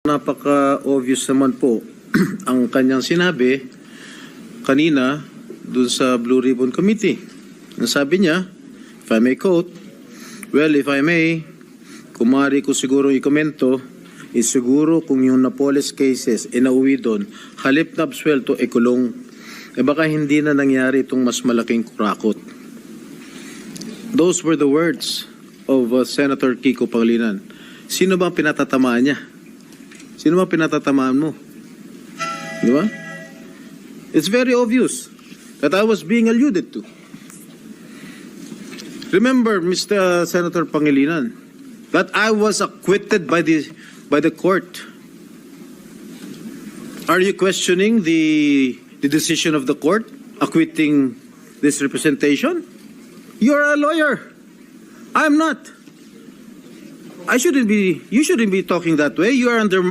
Napaka-obvious naman po ang kanyang sinabi kanina dun sa Blue Ribbon Committee. Ang sabi niya, if I may quote, Well, if I may, kumari ko siguro ikomento, is siguro kung yung Napoles cases inauwi doon, halip na absuelto, e kulong, eh baka hindi na nangyari itong mas malaking kurakot. Those were the words of uh, Senator Kiko Pangilinan. Sino ba pinatatamaan niya? Sino ba pinatatamaan mo? Di ba? It's very obvious that I was being alluded to. Remember, Mr. Senator Pangilinan, that I was acquitted by the by the court. Are you questioning the the decision of the court acquitting this representation? You're a lawyer. I'm not. I shouldn't be. You shouldn't be talking that way. You are under